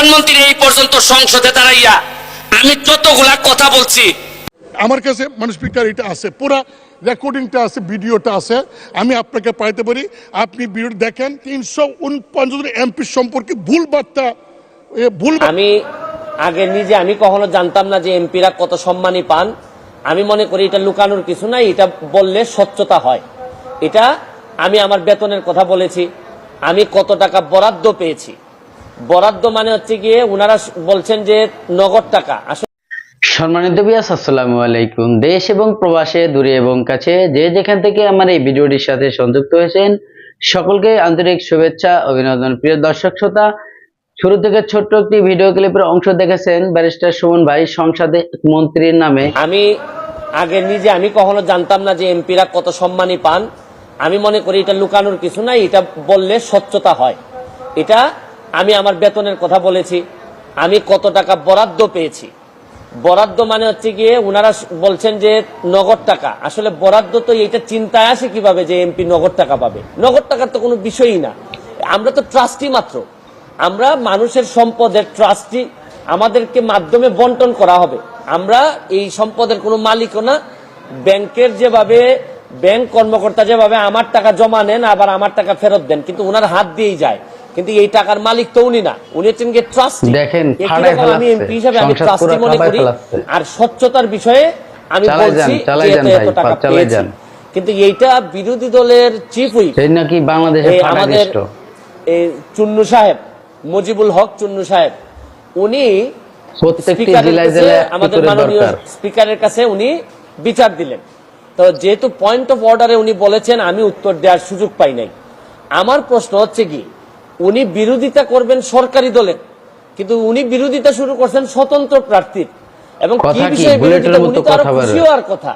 প্রধানমন্ত্রী এই পর্যন্ত সংসদে দাঁড়াইয়া আমি যতগুলা কথা বলছি আমার কাছে মানে স্পিকার এটা আছে পুরো রেকর্ডিংটা আছে ভিডিওটা আছে আমি আপনাকে পাইতে পারি। আপনি ভিডিও দেখেন তিনশো উনপঞ্চাশ এমপি সম্পর্কে ভুল বার্তা এ, ভুল আমি আগে নিজে আমি কখনো জানতাম না যে এমপিরা কত সম্মানী পান। আমি মনে করি এটা লুকানোর কিছু নাই এটা বললে স্বচ্ছতা হয়। এটা আমি আমার বেতনের কথা বলেছি আমি কত টাকা বরাদ্দ পেয়েছি। বরাদ্দ মানে হচ্ছে গিয়ে ওনারা বলছেন যে নগদ টাকা। সম্মানিত বিয়াস আসসালামু আলাইকুম। দেশ এবং প্রবাসে দূরে এবং কাছে যে যেখান থেকে আমার এই ভিডিওটির সাথে সংযুক্ত হয়েছেন সকলকে আন্তরিক শুভেচ্ছা অভিনন্দন। প্রিয় দর্শক শ্রোতা শুরু থেকে ছোট্ট একটি ভিডিও ক্লিপের অংশ দেখেছেন ব্যারিস্টার সুমন ভাই সংসদে মন্ত্রীর নামে। আমি আগে নিজে আমি কখনো জানতাম না যে এমপিরা কত সম্মানী পান। আমি মনে করি এটা লুকানোর কিছু নাই এটা বললে স্বচ্ছতা হয়। এটা আমি আমার বেতনের কথা বলেছি, আমি কত টাকা বরাদ্দ পেয়েছি। বরাদ্দ মানে হচ্ছে গিয়ে ওনারা বলছেন যে নগদ টাকা। আসলে বরাদ্দ তো এইটা চিন্তায় আসে কীভাবে যে এমপি নগদ টাকা পাবে? নগদ টাকার তো কোনো বিষয়ই না। আমরা তো ট্রাস্টি মাত্র। আমরা মানুষের সম্পদের ট্রাস্টি, আমাদেরকে মাধ্যমে বন্টন করা হবে। আমরা এই সম্পদের কোনো মালিকও না। ব্যাংকের যেভাবে, ব্যাংক কর্মকর্তা যেভাবে আমার টাকা জমা নেন, আবার আমার টাকা ফেরত দেন, কিন্তু ওনার হাত দিয়েই যায়। কিন্তু এই টাকার মালিক তো উনি না। উনি হচ্ছেন গিয়ে ট্রাস্টি দেখেন, আমি এমপি হিসাবে আমি ট্রাস্টি মনে করি আর স্বচ্ছতার বিষয়ে আমি বলছি যে এত টাকা কিন্তু এইটা বিরোধী দলের চিফ হুইপ নাকি বাংলাদেশের এই আমাদের চুন্নু সাহেব মুজিবুল হক চুন্নু সাহেব উনি আমাদের মাননীয় স্পিকারের কাছে উনি বিচার দিলেন। তো যেহেতু পয়েন্ট অফ অর্ডারে উনি বলেছেন আমি উত্তর দেওয়ার সুযোগ পাই নাই। আমার প্রশ্ন হচ্ছে কি উনি বিরোধিতা করবেন সরকারি দলের কিন্তু উনি বিরোধিতা শুরু করছেন স্বতন্ত্র প্রার্থীর। এবং কি বিষয়ে বিরোধিতা? উনি তো আরও কথা খুশি হওয়ার কথা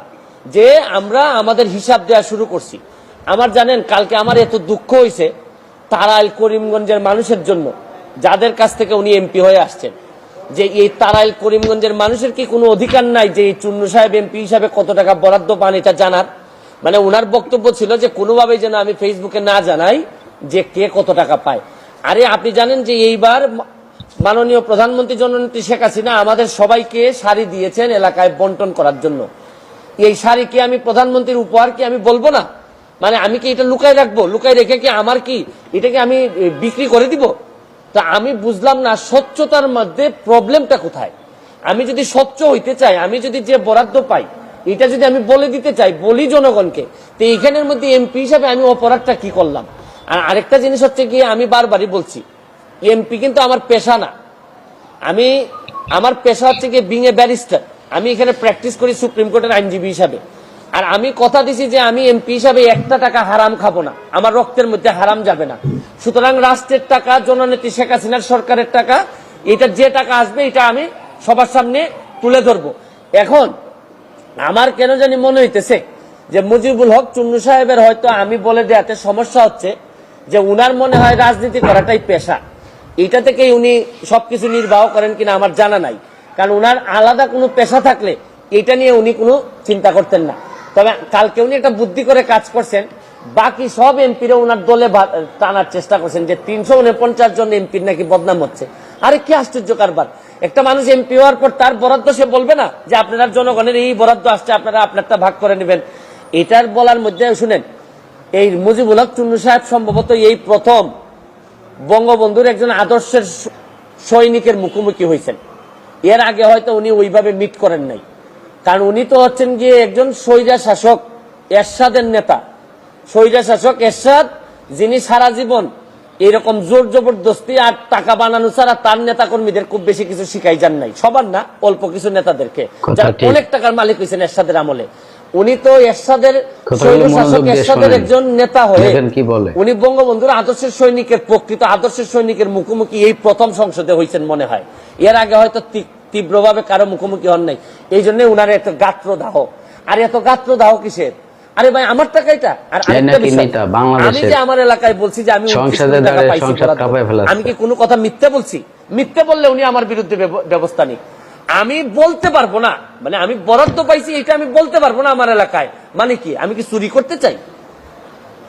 যে আমরা আমাদের হিসাব দেওয়া শুরু করছি। আমার জানেন কালকে আমার এত দুঃখ হয়েছে তারাইল করিমগঞ্জের মানুষের জন্য যাদের কাছ থেকে উনি এমপি হয়ে আসছেন। যে এই তারাইল করিমগঞ্জের মানুষের কি কোনো অধিকার নাই যে এই চুন্নু সাহেব এমপি হিসাবে কত টাকা বরাদ্দ পান এটা জানার? মানে ওনার বক্তব্য ছিল যে কোনোভাবেই যেন আমি ফেসবুকে না জানাই যে কে কত টাকা পায়। আরে আপনি জানেন যে এইবার মাননীয় প্রধানমন্ত্রী জননেত্রী শেখ হাসিনা আমাদের সবাইকে শাড়ি দিয়েছেন এলাকায় বন্টন করার জন্য। এই শাড়ি কি আমি প্রধানমন্ত্রীর উপহার কি আমি বলব না? মানে আমি কি এটা লুকাই রাখব? লুকাই রেখে কি আমার কি এটাকে আমি বিক্রি করে দিব? তা আমি বুঝলাম না স্বচ্ছতার মধ্যে প্রবলেমটা কোথায়। আমি যদি স্বচ্ছ হইতে চাই, আমি যদি যে বরাদ্দ পাই, এটা যদি আমি বলে দিতে চাই বলি জনগণকে, তো এইখানের মধ্যে এমপি হিসাবে আমি অপরাধটা কি করলাম? আর আরেকটা জিনিস হচ্ছে গিয়ে আমি বারবারই বলছি এমপি কিন্তু আমার পেশা না। আমি, আমার পেশা হচ্ছে গিয়ে বিং এ ব্যারিস্টার আমি এখানে প্র্যাকটিস করি সুপ্রিম কোর্টের আইনজীবী হিসাবে। আর আমি কথা দিছি যে আমি এমপি হিসাবে একটা টাকা হারাম খাব না। আমার রক্তের মধ্যে হারাম যাবে না। সুতরাং রাষ্ট্রের টাকা, জননেত্রী শেখ হাসিনার সরকারের টাকা, এটা যে টাকা আসবে, এটা আমি সবার সামনে তুলে ধরবো। এখন, আমার কেন জানি মনে হইতেছে যে মুজিবুল হক চুন্নু সাহেবের হয়তো আমি বলে দেওয়াতে সমস্যা হচ্ছে যে উনার মনে হয় রাজনীতি করাটাই পেশা। এটা থেকেই উনি সবকিছু নির্বাহ করেন কিনা আমার জানা নাই। কারণ উনার আলাদা কোনো পেশা থাকলে এটা নিয়ে উনি কোনো চিন্তা করতেন না। তবে কালকে উনি একটা বুদ্ধি করে কাজ করছেন। বাকি সব এমপিরা ওনার দলে টানার চেষ্টা করছেন যে তিনশো উনপঞ্চাশ জন এমপির নাকি বদনাম হচ্ছে। আরে কি আশ্চর্য কারবার। একটা মানুষ এমপি হওয়ার পর তার বরাদ্দ সে বলবে না যে আপনারা জনগণের এই বরাদ্দ আসছে, আপনারা আপনারটা ভাগ করে নেবেন। এটার বলার মধ্যে শুনেন এই মুজিবুল হক চুন্নু সাহেব সম্ভবত এই প্রথম বঙ্গবন্ধুর একজন আদর্শের সৈনিকের মুখোমুখি হয়েছেন। এর আগে হয়তো উনি ওইভাবে মিট করেন নাই। কারণ উনি তো হচ্ছেন গিয়ে একজন স্বৈরা শাসক এরশাদের নেতা। স্বৈরা শাসক এরশাদ যিনি সারা জীবন এরকম জোর জবরদস্তি আর টাকা বানানো ছাড়া তার নেতা কর্মীদের খুব বেশি কিছু শিখাই যান নাই। সবার না অল্প কিছু নেতাদেরকে। যারা অনেক টাকার মালিক হয়েছেন এরশাদের আমলে। উনি তো এরশাদের স্বৈর শাসক এরশাদের একজন নেতা হয়ে কি বলে। উনি বঙ্গবন্ধুর আদর্শের সৈনিকের প্রকৃত আদর্শের সৈনিকের মুখোমুখি এই প্রথম সংসদে হয়েছেন মনে হয় এর আগে হয়তো তীব্রভাবে কারও মুখোমুখি হন নাই এই জন্য উনার এত গাত্র দাহ আর এত গাত্র দাহ কিসের আরে ভাই আমার টাকা এটা আর। আমি যে আমার এলাকায় বলছি যে আমি 29 সংসদে কোটি টাকা পাইছি সংসদ বরাদ্দ। কাঁপায় ফেলাচ্ছে। আমি কি কোনো কথা মিথ্যে বলছি মিথ্যে বললে উনি আমার বিরুদ্ধে ব্যবস্থা নিক আমি বলতে পারব না। মানে আমি বরাদ্দ পাইছি, এটা আমি বলতে পারব না আমার এলাকায়। মানে কি? আমি কি চুরি করতে চাই?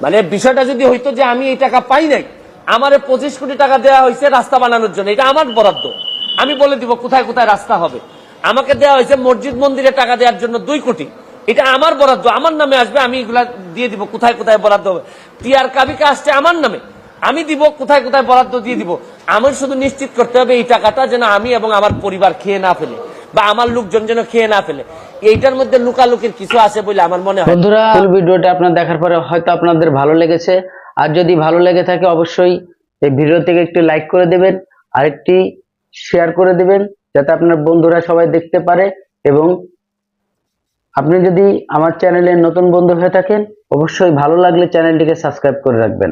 মানে বিষয়টা যদি হইতো যে আমি এই টাকা পাই নাই, আমারে পঁচিশ কোটি টাকা দেওয়া হয়েছে রাস্তা বানানোর জন্য, এটা আমার বরাদ্দ। আমি বলে দিব কোথায় কোথায় রাস্তা হবে। আমাকে দেওয়া হয়েছে মসজিদ মন্দিরে টাকা দেওয়ার জন্য দুই কোটি। এটা আমার বরাদ্দ, আমার নামে আসবে, আমি এগুলা দিয়ে দিব কোথায় কোথায় বরাদ্দ হবে। টিআর কাবিকা আসছে আমার নামে। আমি দিব, কোথায় কোথায় বরাদ্দ দিয়ে দিব? আমার শুধু নিশ্চিত করতে হবে এই টাকাটা যেন আমি এবং আমার পরিবার খেয়ে না ফেলে বা আমার লোকজন যেন খেয়ে না ফেলে। এইটার মধ্যে লুকালুকির কিছু আছে বলে আমার মনে হয়। বন্ধুরা ভিডিওটা আপনার দেখার পরে হয়তো আপনাদের ভালো লেগেছে। আর যদি ভালো লেগে থাকে, অবশ্যই এই ভিডিও থেকে একটি লাইক করে দেবেন, আরেকটি শেয়ার করে দেবেন, যাতে আপনার বন্ধুরা সবাই দেখতে পারে এবং আপনি যদি আমার চ্যানেলে নতুন বন্ধু হয়ে থাকেন, অবশ্যই ভালো লাগলে চ্যানেলটিকে সাবস্ক্রাইব করে রাখবেন।